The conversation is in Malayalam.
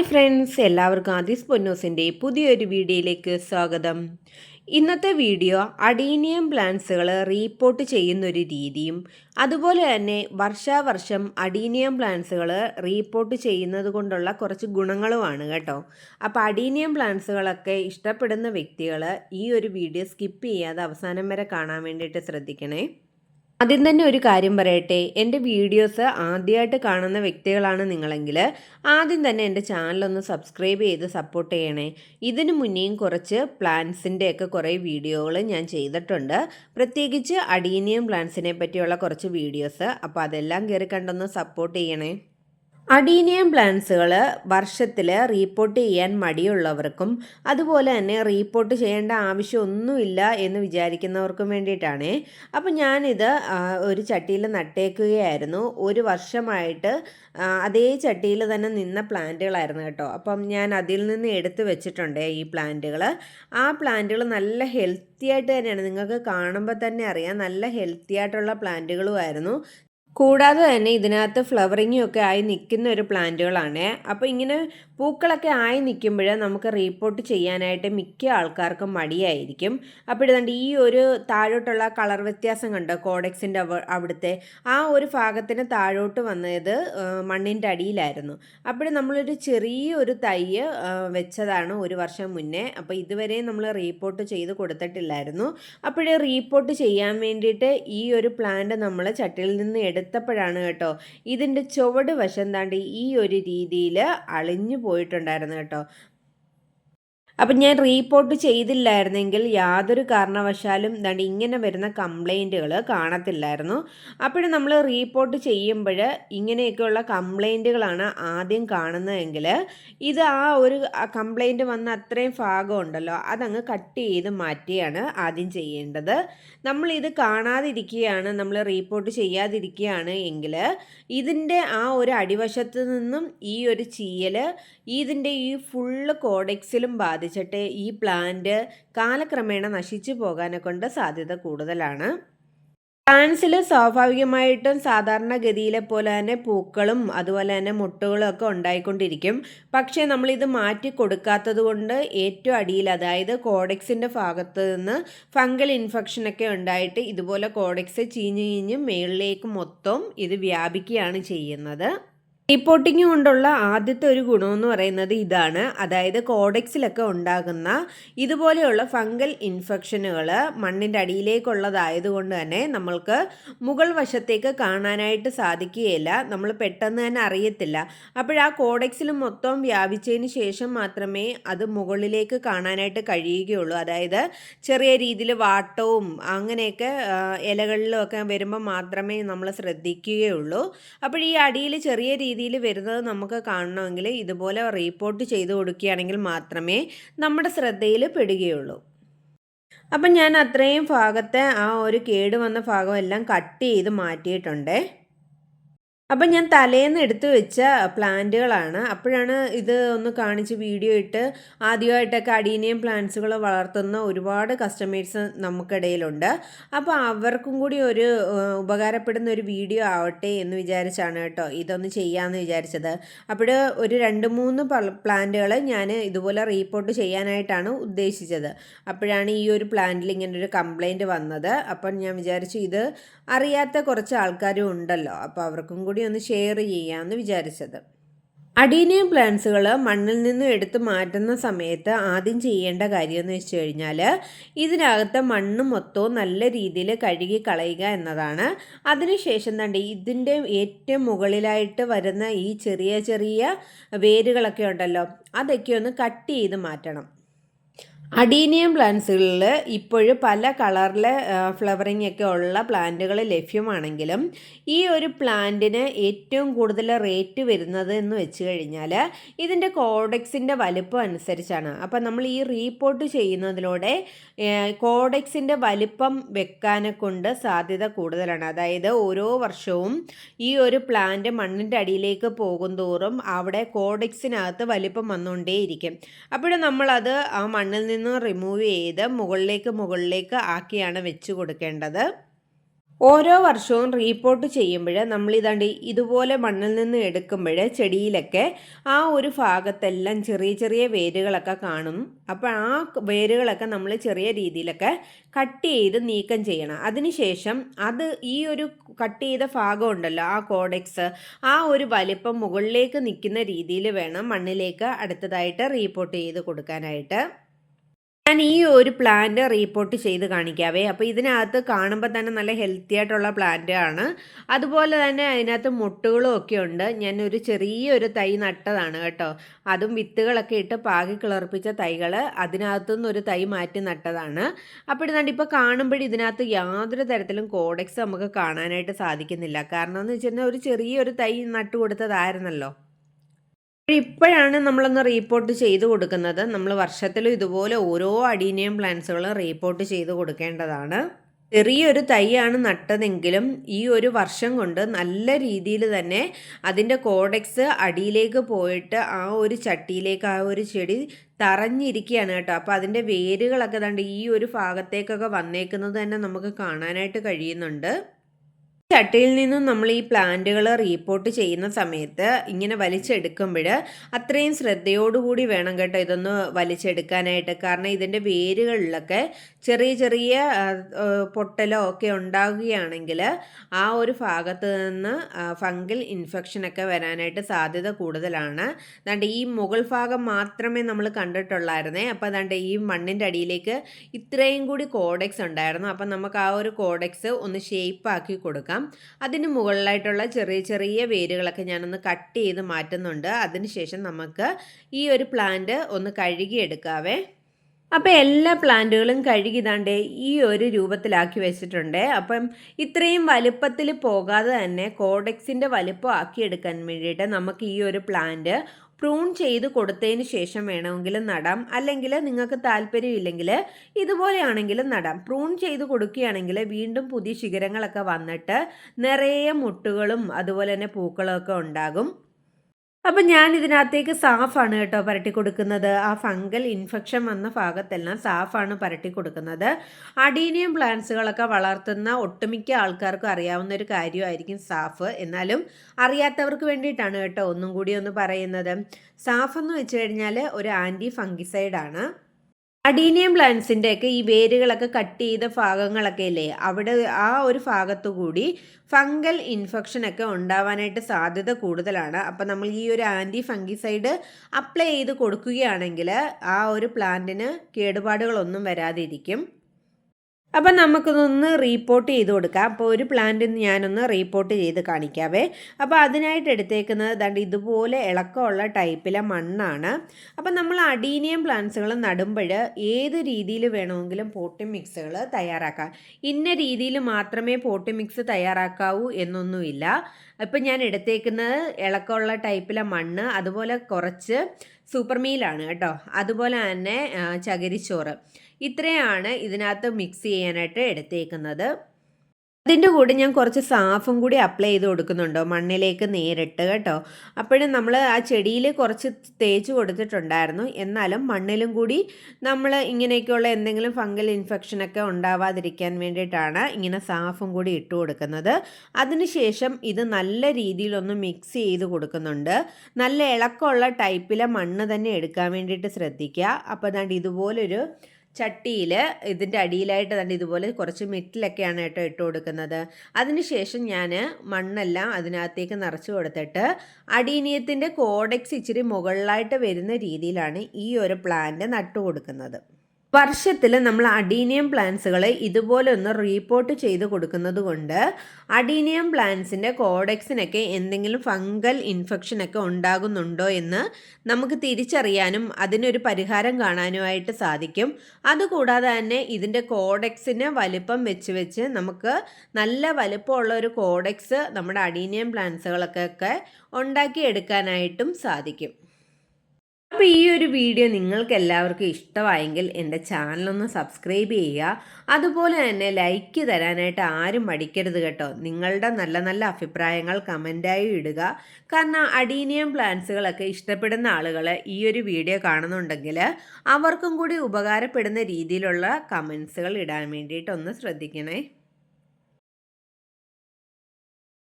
ഹായ് ഫ്രണ്ട്സ് എല്ലാവർക്കും ആദിസ് പൊന്നോസിന്റെ പുതിയൊരു വീഡിയോയിലേക്ക് സ്വാഗതം. ഇന്നത്തെ വീഡിയോ അഡീനിയം പ്ലാന്റ്സുകൾ റീപ്പോർട്ട് ചെയ്യുന്നൊരു രീതിയും അതുപോലെ തന്നെ വർഷാവർഷം അഡീനിയം പ്ലാന്റ്സുകൾ റീപ്പോർട്ട് ചെയ്യുന്നത് കൊണ്ടുള്ള കുറച്ച് ഗുണങ്ങളുമാണ് കേട്ടോ. അപ്പോൾ അഡീനിയം പ്ലാന്റ്സുകളൊക്കെ ഇഷ്ടപ്പെടുന്ന വ്യക്തികൾ ഈ ഒരു വീഡിയോ സ്കിപ്പ് ചെയ്യാതെ അവസാനം വരെ കാണാൻ വേണ്ടിയിട്ട് ശ്രദ്ധിക്കണേ. ആദ്യം തന്നെ ഒരു കാര്യം പറയട്ടെ. എന്റെ വീഡിയോസ് ആദ്യമായിട്ട് കാണുന്ന വ്യക്തികളാണ് നിങ്ങളെങ്കിൽ ആദ്യം തന്നെ എന്റെ ചാനലൊന്ന് സബ്സ്ക്രൈബ് ചെയ്ത് സപ്പോർട്ട് ചെയ്യണേ. ഇതിനു മുന്നേയും കുറച്ച് പ്ലാന്റ്സിന്റെ ഒക്കെ കുറേ വീഡിയോകൾ ഞാൻ ചെയ്തിട്ടുണ്ട്. പ്രത്യേകിച്ച് അഡീനിയം പ്ലാന്റ്സിനെ പറ്റിയുള്ള കുറച്ച് വീഡിയോസ്. അപ്പോൾ അതെല്ലാം കയറി കണ്ടൊന്ന് സപ്പോർട്ട് ചെയ്യണേ. അഡീനിയം പ്ലാന്റ്സുകൾ വർഷത്തിൽ റീപ്പോർട്ട് ചെയ്യാൻ മടിയുള്ളവർക്കും അതുപോലെ തന്നെ റീപ്പോർട്ട് ചെയ്യേണ്ട ആവശ്യമൊന്നുമില്ല എന്ന് വിചാരിക്കുന്നവർക്കും വേണ്ടിയിട്ടാണ്. അപ്പം ഞാനിത് ഒരു ചട്ടിയിൽ നട്ടേക്കുകയായിരുന്നു. ഒരു വർഷമായിട്ട് അതേ ചട്ടിയിൽ തന്നെ നിന്ന പ്ലാന്റുകളായിരുന്നു കേട്ടോ. അപ്പം ഞാൻ അതിൽ നിന്ന് എടുത്തു വെച്ചിട്ടുണ്ട് ഈ പ്ലാന്റുകൾ ആ പ്ലാന്റുകൾ നല്ല ഹെൽത്തി ആയിട്ട് തന്നെയാണ്. നിങ്ങൾക്ക് കാണുമ്പോൾ തന്നെ അറിയാം. നല്ല ഹെൽത്തി ആയിട്ടുള്ള പ്ലാന്റുകളുമായിരുന്നു. കൂടാതെ തന്നെ ഇതിനകത്ത് ഫ്ലവറിങ്ങും ഒക്കെ ആയി നിൽക്കുന്ന ഒരു പ്ലാന്റുകളാണ്. അപ്പോൾ ഇങ്ങനെ പൂക്കളൊക്കെ ആയി നിൽക്കുമ്പോൾ നമുക്ക് റീപ്പോർട്ട് ചെയ്യാനായിട്ട് മിക്ക ആൾക്കാർക്കും മടിയായിരിക്കും. അപ്പോൾ ഇതുണ്ട് ഈ ഒരു താഴോട്ടുള്ള കളർ വ്യത്യാസം കണ്ടോ? കോഡെക്സിന്റെ അവിടുത്തെ ആ ഒരു ഭാഗത്തിന് താഴോട്ട് വന്നത് മണ്ണിന്റെ അടിയിലായിരുന്നു. അപ്പോൾ നമ്മളൊരു ചെറിയ ഒരു തൈ വെച്ചതാണ് ഒരു വർഷം മുന്നേ. അപ്പോൾ ഇതുവരെ നമ്മൾ റീപ്പോർട്ട് ചെയ്ത് കൊടുത്തിട്ടില്ലായിരുന്നു. അപ്പോഴേ റീപ്പോർട്ട് ചെയ്യാൻ വേണ്ടിയിട്ട് ഈ ഒരു പ്ലാന്റ് നമ്മൾ ചട്ടിയിൽ നിന്ന് എടുത്തപ്പോഴാണ് കേട്ടോ ഇതിന്റെ ചുവട് വശം താണ്ടി ഈ ഒരു രീതിയിൽ അളിഞ്ഞു പോയിട്ടുണ്ടായിരുന്നു കേട്ടോ. അപ്പം ഞാൻ റീപ്പോർട്ട് ചെയ്തില്ലായിരുന്നെങ്കിൽ യാതൊരു കാരണവശാലും എന്താണ് ഇങ്ങനെ വരുന്ന കംപ്ലൈന്റുകൾ കാണത്തില്ലായിരുന്നു. അപ്പോഴും നമ്മൾ റീപ്പോർട്ട് ചെയ്യുമ്പോൾ ഇങ്ങനെയൊക്കെയുള്ള കംപ്ലൈന്റുകളാണ് ആദ്യം കാണുന്നതെങ്കിൽ ഇത് ആ ഒരു കംപ്ലൈന്റ് വന്ന അത്രയും ഭാഗം ഉണ്ടല്ലോ അതങ്ങ് കട്ട് ചെയ്ത് മാറ്റിയാണ് ആദ്യം ചെയ്യേണ്ടത്. നമ്മൾ ഇത് കാണാതിരിക്കുകയാണ് നമ്മൾ റീപ്പോർട്ട് ചെയ്യാതിരിക്കുകയാണ് എങ്കിൽ ഇതിന്റെ ആ ഒരു അടിവശത്ത് നിന്നും ഈ ഒരു ചീയൽ ഇതിന്റെ ഈ ഫുള്ള് കോഡെക്സിലും ബാധിച്ചിട്ട് ഈ പ്ലാന്റ് കാലക്രമേണ നശിച്ചു പോകാനെ കൊണ്ട് സാധ്യത കൂടുതലാണ്. പ്ലാന്റ്സിൽ സ്വാഭാവികമായിട്ടും സാധാരണഗതിയിലെ പോലെ തന്നെ പൂക്കളും അതുപോലെ തന്നെ മുട്ടുകളും ഒക്കെ ഉണ്ടായിക്കൊണ്ടിരിക്കും. പക്ഷേ നമ്മളിത് മാറ്റി കൊടുക്കാത്തത് കൊണ്ട് ഏറ്റവും അടിയിൽ അതായത് കോഡെക്സിന്റെ ഭാഗത്ത് നിന്ന് ഫംഗൽ ഇൻഫെക്ഷനൊക്കെ ഉണ്ടായിട്ട് ഇതുപോലെ കോഡെക്സ് ചീഞ്ഞ് ചീഞ്ഞ് മേളിലേക്ക് മൊത്തം ഇത് വ്യാപിക്കുകയാണ് ചെയ്യുന്നത്. റിപ്പോർട്ടിംഗ് കൊണ്ടുള്ള ആദ്യത്തെ ഒരു ഗുണമെന്ന് പറയുന്നത് ഇതാണ്. അതായത് കോഡെക്സിലൊക്കെ ഉണ്ടാകുന്ന ഇതുപോലെയുള്ള ഫംഗൽ ഇൻഫെക്ഷനുകൾ മണ്ണിന്റെ അടിയിലേക്കുള്ളതായതുകൊണ്ട് തന്നെ നമ്മൾക്ക് മുകൾ വശത്തേക്ക് കാണാനായിട്ട് സാധിക്കുകയില്ല. നമ്മൾ പെട്ടെന്ന് തന്നെ അറിയത്തില്ല. അപ്പോഴാ കോഡെക്സിൽ മൊത്തം വ്യാപിച്ചതിന് ശേഷം മാത്രമേ അത് മുകളിലേക്ക് കാണാനായിട്ട് കഴിയുകയുള്ളൂ. അതായത് ചെറിയ രീതിയിൽ വാട്ടവും അങ്ങനെയൊക്കെ ഇലകളിലും ഒക്കെ വരുമ്പോൾ മാത്രമേ നമ്മൾ ശ്രദ്ധിക്കുകയുള്ളൂ. അപ്പോൾ ഈ അടിയിൽ ചെറിയ രീതിയിൽ രീതിയിൽ വരുന്നത് നമുക്ക് കാണണമെങ്കിൽ ഇതുപോലെ റീപ്പോർട്ട് ചെയ്ത് കൊടുക്കുകയാണെങ്കിൽ മാത്രമേ നമ്മുടെ ശ്രദ്ധയിൽ പെടുകയുള്ളൂ. അപ്പം ഞാൻ അത്രയും ഭാഗത്തെ ആ ഒരു കേട് വന്ന ഭാഗം എല്ലാം കട്ട് ചെയ്ത് മാറ്റിയിട്ടുണ്ട്. അപ്പം ഞാൻ തലേന്ന് എടുത്തു വെച്ച പ്ലാന്റുകളാണ്. അപ്പോഴാണ് ഇത് ഒന്ന് കാണിച്ച് വീഡിയോ ഇട്ട് ആദ്യമായിട്ടൊക്കെ അഡീനിയം പ്ലാന്റ്സുകൾ വളർത്തുന്ന ഒരുപാട് കസ്റ്റമേഴ്സ് നമുക്കിടയിലുണ്ട്. അപ്പോൾ അവർക്കും കൂടി ഒരു ഉപകാരപ്പെടുന്ന ഒരു വീഡിയോ ആവട്ടെ എന്ന് വിചാരിച്ചാണ് കേട്ടോ ഇതൊന്ന് ചെയ്യാമെന്ന് വിചാരിച്ചത്. അപ്പോൾ ഒരു രണ്ട് മൂന്ന് പ്ലാന്റുകൾ ഞാൻ ഇതുപോലെ റീപ്പോർട്ട് ചെയ്യാനായിട്ടാണ് ഉദ്ദേശിച്ചത്. അപ്പോഴാണ് ഈ ഒരു പ്ലാന്റിൽ ഇങ്ങനെ ഒരു കംപ്ലൈന്റ് വന്നത്. അപ്പം ഞാൻ വിചാരിച്ചു ഇത് അറിയാത്ത കുറച്ച് ആൾക്കാരും ഉണ്ടല്ലോ. അപ്പോൾ അവർക്കും കൂടി കൂടി ഒന്ന് ഷെയർ ചെയ്യാമെന്ന് വിചാരിച്ചത്. അഡീനിയം പ്ലാന്റ്സുകൾ മണ്ണിൽ നിന്ന് എടുത്ത് മാറ്റുന്ന സമയത്ത് ആദ്യം ചെയ്യേണ്ട കാര്യമെന്ന് വെച്ച് കഴിഞ്ഞാൽ ഇതിനകത്ത് മണ്ണ് മൊത്തവും നല്ല രീതിയിൽ കഴുകി കളയുക എന്നതാണ്. അതിനുശേഷം തന്നെ ഇതിന്റെ ഏറ്റവും മുകളിലായിട്ട് വരുന്ന ഈ ചെറിയ ചെറിയ വേരുകളൊക്കെ ഉണ്ടല്ലോ അതൊക്കെ ഒന്ന് കട്ട് ചെയ്ത് മാറ്റണം. അഡീനിയം പ്ലാന്റ്സുകളിൽ ഇപ്പോഴും പല കളറിൽ ഫ്ലവറിംഗ് ഒക്കെ ഉള്ള പ്ലാന്റുകൾ ലഭ്യമാണെങ്കിലും ഈ ഒരു പ്ലാന്റിന് ഏറ്റവും കൂടുതൽ റേറ്റ് വരുന്നത് എന്ന് വെച്ച് കഴിഞ്ഞാൽ ഇതിന്റെ കോഡെക്സിന്റെ വലുപ്പം അനുസരിച്ചാണ്. അപ്പം നമ്മൾ ഈ റീപോർട്ട് ചെയ്യുന്നതിലൂടെ കോഡെക്സിന്റെ വലിപ്പം വെക്കാനെ കൊണ്ട് സാധ്യത കൂടുതലാണ്. അതായത് ഓരോ വർഷവും ഈ ഒരു പ്ലാന്റ് മണ്ണിന്റെ അടിയിലേക്ക് പോകും തോറും അവിടെ കോഡെക്സിനകത്ത് വലിപ്പം വന്നുകൊണ്ടേയിരിക്കും. അപ്പോഴും നമ്മളത് ആ മണ്ണിൽ നിന്ന് റിമൂവ് ചെയ്ത് മുകളിലേക്ക് മുകളിലേക്ക് ആക്കിയാണ് വെച്ച് കൊടുക്കേണ്ടത്. ഓരോ വർഷവും റീപ്പോർട്ട് ചെയ്യുമ്പോൾ നമ്മൾ ഇതാണ്ട് ഇതുപോലെ മണ്ണിൽ നിന്ന് എടുക്കുമ്പോൾ ചെടിയിലൊക്കെ ആ ഒരു ഭാഗത്തെല്ലാം ചെറിയ ചെറിയ വേരുകളൊക്കെ കാണും. അപ്പോൾ ആ വേരുകളൊക്കെ നമ്മൾ ചെറിയ രീതിയിലൊക്കെ കട്ട് ചെയ്ത് നീക്കം ചെയ്യണം. അതിനുശേഷം അത് ഈ ഒരു കട്ട് ചെയ്ത ഭാഗം ഉണ്ടല്ലോ ആ കോഡെക്സ് ആ ഒരു വലിപ്പം മുകളിലേക്ക് നിൽക്കുന്ന രീതിയിൽ വേണം മണ്ണിലേക്ക് അടുത്തതായിട്ട് റീപ്പോർട്ട് ചെയ്ത് കൊടുക്കാനായിട്ട്. ഞാൻ ഈ ഒരു പ്ലാന്റ് റീപ്പോർട്ട് ചെയ്ത് കാണിക്കാവേ. അപ്പോൾ ഇതിനകത്ത് കാണുമ്പോൾ തന്നെ നല്ല ഹെൽത്തി ആയിട്ടുള്ള പ്ലാന്റ് ആണ്. അതുപോലെ തന്നെ അതിനകത്ത് മുട്ടുകളും ഒക്കെ ഉണ്ട്. ഞാൻ ഒരു ചെറിയൊരു തൈ നട്ടതാണ് കേട്ടോ. അതും വിത്തുകളൊക്കെ ഇട്ട് പാകി കിളർപ്പിച്ച തൈകൾ അതിനകത്തുനിന്ന് ഒരു തൈ മാറ്റി നട്ടതാണ്. അപ്പോൾ ഇതാണ്ട് ഇപ്പോൾ കാണുമ്പോൾ ഇതിനകത്ത് യാതൊരു തരത്തിലും കോഡെക്സ് നമുക്ക് കാണാനായിട്ട് സാധിക്കുന്നില്ല. കാരണം എന്ന് വെച്ചാൽ ഒരു ചെറിയൊരു തൈ നട്ടു കൊടുത്തതായിരുന്നല്ലോ ഇപ്പോഴാണ് നമ്മളൊന്ന് റീപ്പോർട്ട് ചെയ്ത് കൊടുക്കുന്നത്. നമ്മൾ വർഷത്തിലും ഇതുപോലെ ഓരോ അഡീനിയം പ്ലാന്റ്സുകളും റീപ്പോർട്ട് ചെയ്ത് കൊടുക്കേണ്ടതാണ്. ചെറിയൊരു തൈയാണ് നട്ടതെങ്കിലും ഈ ഒരു വർഷം കൊണ്ട് നല്ല രീതിയിൽ തന്നെ അതിന്റെ കോഡെക്സ് അടിയിലേക്ക് പോയിട്ട് ആ ഒരു ചട്ടിയിലേക്ക് ആ ഒരു ചെടി തറഞ്ഞിരിക്കുകയാണ് കേട്ടോ. അപ്പോൾ അതിന്റെ വേരുകളൊക്കെ കണ്ട് ഈ ഒരു ഭാഗത്തേക്കൊക്കെ വന്നേക്കുന്നത് തന്നെ നമുക്ക് കാണാനായിട്ട് കഴിയുന്നുണ്ട്. ചട്ടിയിൽ നിന്നും നമ്മൾ ഈ പ്ലാന്റുകൾ റീപ്പോർട്ട് ചെയ്യുന്ന സമയത്ത് ഇങ്ങനെ വലിച്ചെടുക്കുമ്പോൾ അത്രയും ശ്രദ്ധയോടുകൂടി വേണം കേട്ടോ ഇതൊന്ന് വലിച്ചെടുക്കാനായിട്ട്. കാരണം ഇതിന്റെ വേരുകളിലൊക്കെ ചെറിയ ചെറിയ പൊട്ടലോ ഒക്കെ ഉണ്ടാകുകയാണെങ്കിൽ ആ ഒരു ഭാഗത്ത് നിന്ന് ഫംഗൽ ഇൻഫെക്ഷനൊക്കെ വരാനായിട്ട് സാധ്യത കൂടുതലാണ്. അതുകൊണ്ട് ഈ മുകൾ ഭാഗം മാത്രമേ നമ്മൾ കണ്ടിട്ടുള്ളായിരുന്നേ. അപ്പോൾ അതുകൊണ്ട് ഈ മണ്ണിന്റെ അടിയിലേക്ക് ഇത്രയും കൂടി കോഡെക്സ് ഉണ്ടായിരുന്നു. അപ്പം നമുക്ക് ആ ഒരു കോഡെക്സ് ഒന്ന് ഷേപ്പാക്കി കൊടുക്കാം. കൊടുക്കാം അതിന് മുകളിലായിട്ടുള്ള ചെറിയ ചെറിയ വേരുകളൊക്കെ ഞാനൊന്ന് കട്ട് ചെയ്ത് മാറ്റുന്നുണ്ട്. അതിനുശേഷം നമുക്ക് ഈ ഒരു പ്ലാന്റ് ഒന്ന് കഴുകിയെടുക്കാവേ. അപ്പോൾ എല്ലാ പ്ലാന്റുകളും കഴുകിതാണ്ട് ഈ ഒരു രൂപത്തിലാക്കി വെച്ചിട്ടുണ്ട്. അപ്പം ഇത്രയും വലുപ്പത്തിൽ പോകാതെ തന്നെ കോഡെക്സിന്റെ വലുപ്പം ആക്കിയെടുക്കാൻ വേണ്ടിയിട്ട് നമുക്ക് ഈ ഒരു പ്ലാന്റ് പ്രൂൺ ചെയ്ത് കൊടുത്തതിന് ശേഷം വേണമെങ്കിലും നടാം. അല്ലെങ്കിൽ നിങ്ങൾക്ക് താല്പര്യമില്ലെങ്കിൽ ഇതുപോലെയാണെങ്കിലും നടാം. പ്രൂൺ ചെയ്ത് കൊടുക്കുകയാണെങ്കിൽ വീണ്ടും പുതിയ ശിഖരങ്ങളൊക്കെ വന്നിട്ട് നിറയെ മുട്ടുകളും അതുപോലെ തന്നെ പൂക്കളൊക്കെ ഉണ്ടാകും. അപ്പം ഞാൻ ഇതിനകത്തേക്ക് സാഫാണ് കേട്ടോ പരട്ടി കൊടുക്കുന്നത്. ആ ഫംഗൽ ഇൻഫെക്ഷൻ വന്ന ഭാഗത്തെല്ലാം സാഫാണ് പരട്ടി കൊടുക്കുന്നത്. അഡീനിയം പ്ലാന്റ്സുകളൊക്കെ വളർത്തുന്ന ഒട്ടുമിക്ക ആൾക്കാർക്കും അറിയാവുന്ന ഒരു കാര്യമായിരിക്കും സാഫ്. എന്നാലും അറിയാത്തവർക്ക് വേണ്ടിയിട്ടാണ് കേട്ടോ ഒന്നും കൂടി ഒന്ന് പറയുന്നത്. സാഫ് എന്ന് വെച്ച് കഴിഞ്ഞാൽ ഒരു ആന്റി ഫംഗിസൈഡാണ്. അഡീനിയം പ്ലാന്റ്സിന്റെയൊക്കെ ഈ വേരുകളൊക്കെ കട്ട് ചെയ്ത ഭാഗങ്ങളൊക്കെ ഇല്ലേ അവിടെ ആ ഒരു ഭാഗത്തു കൂടി ഫംഗൽ ഇൻഫെക്ഷൻ ഒക്കെ ഉണ്ടാവാനായിട്ട് സാധ്യത കൂടുതലാണ്. അപ്പം നമ്മൾ ഈ ഒരു ആന്റി ഫംഗിസൈഡ് അപ്ലൈ ചെയ്ത് കൊടുക്കുകയാണെങ്കിൽ ആ ഒരു പ്ലാന്റിന് കേടുപാടുകളൊന്നും വരാതിരിക്കും. അപ്പം നമുക്കിതൊന്ന് റീപ്പോർട്ട് ചെയ്ത് കൊടുക്കാം. അപ്പോൾ ഒരു പ്ലാന്റ് ഞാനൊന്ന് റീപ്പോർട്ട് ചെയ്ത് കാണിക്കാവേ. അപ്പോൾ അതിനായിട്ട് എടുത്തേക്കുന്നത് ദണ്ട് ഇതുപോലെ ഇളക്കമുള്ള ടൈപ്പിലെ മണ്ണാണ്. അപ്പം നമ്മൾ അഡീനിയം പ്ലാന്റ്സുകൾ നടുമ്പോൾ ഏത് രീതിയിൽ വേണമെങ്കിലും പോട്ടി മിക്സുകൾ തയ്യാറാക്കാം. ഇന്ന രീതിയിൽ മാത്രമേ പോട്ടി മിക്സ് തയ്യാറാക്കാവൂ എന്നൊന്നുമില്ല. ഇപ്പം ഞാൻ എടുത്തേക്കുന്നത് ഇളക്കമുള്ള ടൈപ്പിലെ മണ്ണ് അതുപോലെ കുറച്ച് സൂപ്പർ മീലാണ് കേട്ടോ. അതുപോലെ തന്നെ ചകിരിച്ചോറ്. ഇത്രയാണ് ഇതിനകത്ത് മിക്സ് ചെയ്യാനായിട്ട് എടുത്തേക്കുന്നത്. അതിന്റെ കൂടെ ഞാൻ കുറച്ച് സാഫും കൂടി അപ്ലൈ ചെയ്ത് കൊടുക്കുന്നുണ്ടോ? മണ്ണിലേക്ക് നേരിട്ട് കേട്ടോ. അപ്പോഴും നമ്മൾ ആ ചെടിയിൽ കുറച്ച് തേച്ച് കൊടുത്തിട്ടുണ്ടായിരുന്നു. എന്നാലും മണ്ണിലും കൂടി നമ്മൾ ഇങ്ങനെയൊക്കെയുള്ള എന്തെങ്കിലും ഫംഗൽ ഇൻഫെക്ഷനൊക്കെ ഉണ്ടാവാതിരിക്കാൻ വേണ്ടിയിട്ടാണ് ഇങ്ങനെ സാഫും കൂടി ഇട്ട് കൊടുക്കുന്നത്. അതിനുശേഷം ഇത് നല്ല രീതിയിലൊന്ന് മിക്സ് ചെയ്ത് കൊടുക്കുന്നുണ്ട്. നല്ല ഇളക്കമുള്ള ടൈപ്പിലെ മണ്ണ് തന്നെ എടുക്കാൻ വേണ്ടിയിട്ട് ശ്രദ്ധിക്കുക. അപ്പോൾ അതാണ്ട് ഇതുപോലൊരു ചട്ടിയിൽ ഇതിന്റെ അടിയിലായിട്ട് തന്നെ ഇതുപോലെ കുറച്ച് മെറ്റിലൊക്കെയാണ് കേട്ടോ ഇട്ട് കൊടുക്കുന്നത്. അതിനുശേഷം ഞാൻ മണ്ണെല്ലാം അതിനകത്തേക്ക് നിറച്ച് കൊടുത്തിട്ട് അടീനിയത്തിന്റെ കോഡെക്സ് ഇച്ചിരി മുകളിലായിട്ട് വരുന്ന രീതിയിലാണ് ഈ ഒരു പ്ലാന്റ് നട്ടു കൊടുക്കുന്നത്. വർഷത്തിൽ നമ്മൾ അഡീനിയം പ്ലാന്റ്സുകളെ ഇതുപോലെ ഒന്ന് റീപ്പോർട്ട് ചെയ്ത് കൊടുക്കുന്നത് കൊണ്ട് അഡീനിയം പ്ലാന്റ്സിന്റെ കോഡെക്സിനൊക്കെ എന്തെങ്കിലും ഫംഗൽ ഇൻഫെക്ഷനൊക്കെ ഉണ്ടാകുന്നുണ്ടോ എന്ന് നമുക്ക് തിരിച്ചറിയാനും അതിനൊരു പരിഹാരം കാണാനുമായിട്ട് സാധിക്കും. അതുകൂടാതെ തന്നെ ഇതിന്റെ കോഡെക്സിന് വലിപ്പം വെച്ച് വെച്ച് നമുക്ക് നല്ല വലിപ്പമുള്ള ഒരു കോഡെക്സ് നമ്മുടെ അഡീനിയം പ്ലാന്റ്സുകളൊക്കെ ഉണ്ടാക്കിയെടുക്കാനായിട്ടും സാധിക്കും. അപ്പോൾ ഈ ഒരു വീഡിയോ നിങ്ങൾക്ക് എല്ലാവർക്കും ഇഷ്ടമായെങ്കിൽ എന്റെ ചാനലൊന്ന് സബ്സ്ക്രൈബ് ചെയ്യുക. അതുപോലെ തന്നെ ലൈക്ക് തരാനായിട്ട് ആരും മടിക്കരുത് കേട്ടോ. നിങ്ങളുടെ നല്ല നല്ല അഭിപ്രായങ്ങൾ കമന്റായി ഇടുക. കാരണം അഡീനിയം പ്ലാന്റ്സുകളൊക്കെ ഇഷ്ടപ്പെടുന്ന ആളുകൾ ഈ ഒരു വീഡിയോ കാണുന്നുണ്ടെങ്കിൽ അവർക്കും കൂടി ഉപകാരപ്പെടുന്ന രീതിയിലുള്ള കമൻസുകൾ ഇടാൻ വേണ്ടിയിട്ടൊന്ന് ശ്രദ്ധിക്കണേ.